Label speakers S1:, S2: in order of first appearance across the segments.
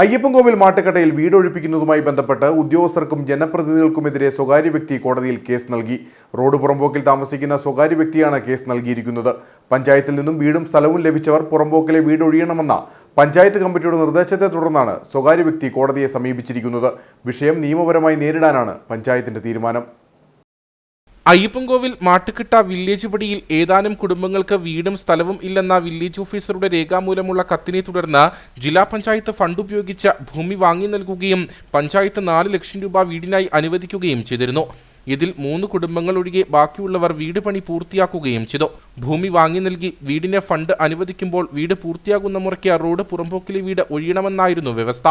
S1: അയ്യപ്പൻകോവിൽ മാട്ടുക്കട്ടയിൽ വീടൊഴിപ്പിക്കുന്നതുമായി ബന്ധപ്പെട്ട് ഉദ്യോഗസ്ഥർക്കും ജനപ്രതിനിധികൾക്കുമെതിരെ സ്വകാര്യ വ്യക്തി കോടതിയിൽ കേസ് നൽകി. റോഡ് പുറമ്പോക്കിൽ താമസിക്കുന്ന സ്വകാര്യ വ്യക്തിയാണ് കേസ് നൽകിയിരിക്കുന്നത്. പഞ്ചായത്തിൽ നിന്നും വീടും സ്ഥലവും ലഭിച്ചവർ പുറമ്പോക്കിലെ വീട് ഒഴിയണമെന്ന പഞ്ചായത്ത് കമ്മിറ്റിയുടെ നിർദ്ദേശത്തെ തുടർന്നാണ് സ്വകാര്യ വ്യക്തി കോടതിയെ സമീപിച്ചിരിക്കുന്നത്. വിഷയം നിയമപരമായി നേരിടാനാണ് പഞ്ചായത്തിന്റെ തീരുമാനം.
S2: അയ്യപ്പൻകോവിൽ മാട്ടുകിട്ട വില്ലേജ് പടിയിൽ ഏതാനും കുടുംബങ്ങൾക്ക് വീടും സ്ഥലവും ഇല്ലെന്ന വില്ലേജ് ഓഫീസറുടെ രേഖാമൂലമുള്ള കത്തിനെ തുടർന്ന് ജില്ലാ പഞ്ചായത്ത് ഫണ്ട് ഉപയോഗിച്ച് ഭൂമി വാങ്ങി നൽകുകയും പഞ്ചായത്ത് നാല് ലക്ഷം രൂപ വീടിനായി അനുവദിക്കുകയും ചെയ്തിരുന്നു. ഇതിൽ മൂന്ന് കുടുംബങ്ങൾ ഒഴികെ ബാക്കിയുള്ളവർ വീട് പണി പൂർത്തിയാക്കുകയും ചെയ്തു. ഭൂമി വാങ്ങി നൽകി വീടിന് ഫണ്ട് അനുവദിക്കുമ്പോൾ വീട് പൂർത്തിയാകുന്ന മുറയ്ക്ക് റോഡ് പുറമ്പോക്കിലെ വീട് ഒഴിയണമെന്നായിരുന്നു വ്യവസ്ഥ.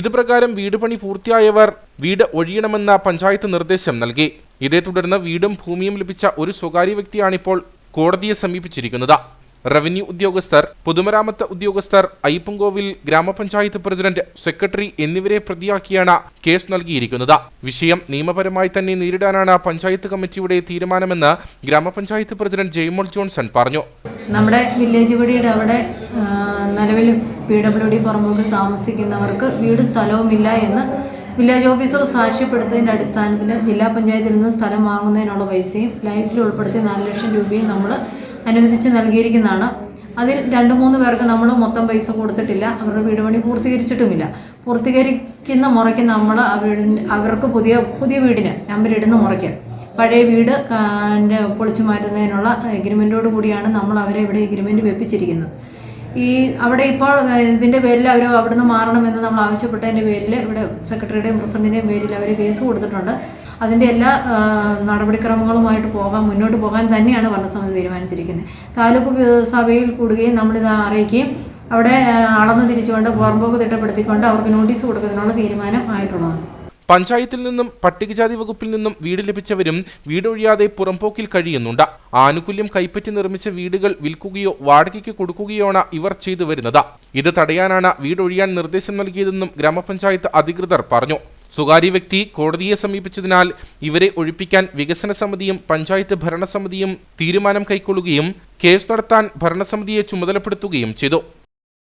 S2: ഇതുപ്രകാരം വീട് പണി പൂർത്തിയായവർ വീട് ഒഴിയണമെന്ന പഞ്ചായത്ത് നിർദ്ദേശം നൽകി. ഇതേ തുടർന്ന് വീടും ഭൂമിയും ലഭിച്ച ഒരു സ്വകാര്യ വ്യക്തിയാണിപ്പോൾ കോടതിയെ സമീപിച്ചിരിക്കുന്നത്. റവന്യൂ ഉദ്യോഗസ്ഥർ പൊതുമരാമത്ത് ഉദ്യോഗസ്ഥർ അയ്യപ്പൻകോവിൽ ഗ്രാമപഞ്ചായത്ത് പ്രസിഡന്റ് സെക്രട്ടറി എന്നിവരെ പ്രതിയാക്കിയാണ് കേസ് നൽകിയിരിക്കുന്നത്. വിഷയം നിയമപരമായി തന്നെ നേരിടാനാണ് പഞ്ചായത്ത് കമ്മിറ്റിയുടെ തീരുമാനമെന്ന് ഗ്രാമപഞ്ചായത്ത് പ്രസിഡന്റ് ജെയ്മോൾ ജോൺസൺ പറഞ്ഞു.
S3: നമ്മുടെ വില്ലേജ് വഴിയുടെ അവിടെ നിലവിൽ പി ഡബ്ല്യു ഡി പറമ്പുകൾ താമസിക്കുന്നവർക്ക് വീട് സ്ഥലവുമില്ല എന്ന് വില്ലേജ് ഓഫീസർ സാക്ഷ്യപ്പെടുത്തതിന്റെ അടിസ്ഥാനത്തിൽ ജില്ലാ പഞ്ചായത്തിൽ നിന്ന് സ്ഥലം വാങ്ങുന്നതിനുള്ള പൈസയും ലൈഫിൽ ഉൾപ്പെടുത്തി നാല് ലക്ഷം രൂപയും നമ്മൾ അനുവദിച്ച് നൽകിയിരിക്കുന്നതാണ്. അതിൽ രണ്ട് മൂന്ന് പേർക്ക് നമ്മൾ മൊത്തം പൈസ കൊടുത്തിട്ടില്ല. അവരുടെ വീട് പണി പൂർത്തീകരിച്ചിട്ടുമില്ല. പൂർത്തീകരിക്കുന്ന മുറയ്ക്ക് നമ്മൾ അവർക്ക് പുതിയ പുതിയ വീടിന് നമ്പർ ഇടുന്ന മുറയ്ക്ക് പഴയ വീട് പൊളിച്ചു മാറ്റുന്നതിനുള്ള എഗ്രിമെന്റോട് കൂടിയാണ് നമ്മൾ അവരെ ഇവിടെ എഗ്രിമെന്റ് വെപ്പിച്ചിരിക്കുന്നത്. ഈ അവിടെ ഇപ്പോൾ ഇതിന്റെ പേരിൽ അവർ അവിടുന്ന് മാറണമെന്ന് നമ്മൾ ആവശ്യപ്പെട്ടതിന്റെ പേരിൽ ഇവിടെ സെക്രട്ടറിയുടെയും പ്രസിഡന്റിന്റെയും പേരിൽ അവർ കേസ് കൊടുത്തിട്ടുണ്ട്. അതിന്റെ എല്ലാ നടപടിക്രമങ്ങളുമായിട്ട് പോകാൻ മുന്നോട്ട് പോകാൻ തന്നെയാണ് ഭരണസമിതി തീരുമാനിച്ചിരിക്കുന്നത്. താലൂക്ക് സഭയിൽ കൂടുകയും നമ്മളിത് അറിയിക്കുകയും അവിടെ അളന്ന് തിരിച്ചുകൊണ്ട് പുറമ്പോക്ക് തിട്ടപ്പെടുത്തിക്കൊണ്ട് അവർക്ക് നോട്ടീസ് കൊടുക്കുന്നതിനുള്ള തീരുമാനം ആയിട്ടുള്ളതാണ്.
S2: പഞ്ചായത്തിൽ നിന്നും പട്ടികജാതി വകുപ്പിൽ നിന്നും വീട് ലഭിച്ചവരും വീടൊഴിയാതെ പുറംപോക്കിൽ കഴിയുന്നുണ്ട്. ആനുകൂല്യം കൈപ്പറ്റി നിർമ്മിച്ച വീടുകൾ വിൽക്കുകയോ വാടകയ്ക്ക് കൊടുക്കുകയോണ് ഇവർ ചെയ്തു വരുന്നത്. ഇത് തടയാനാണ് വീടൊഴിയാൻ നിർദ്ദേശം നൽകിയതെന്നും ഗ്രാമപഞ്ചായത്ത് അധികൃതർ പറഞ്ഞു. സ്വകാര്യ വ്യക്തി കോടതിയെ സമീപിച്ചതിനാൽ ഇവരെ ഒഴിപ്പിക്കാൻ വികസന സമിതിയും പഞ്ചായത്ത് ഭരണസമിതിയും തീരുമാനം കൈക്കൊള്ളുകയും കേസ് നടത്താൻ ഭരണസമിതിയെ ചുമതലപ്പെടുത്തുകയും ചെയ്തു.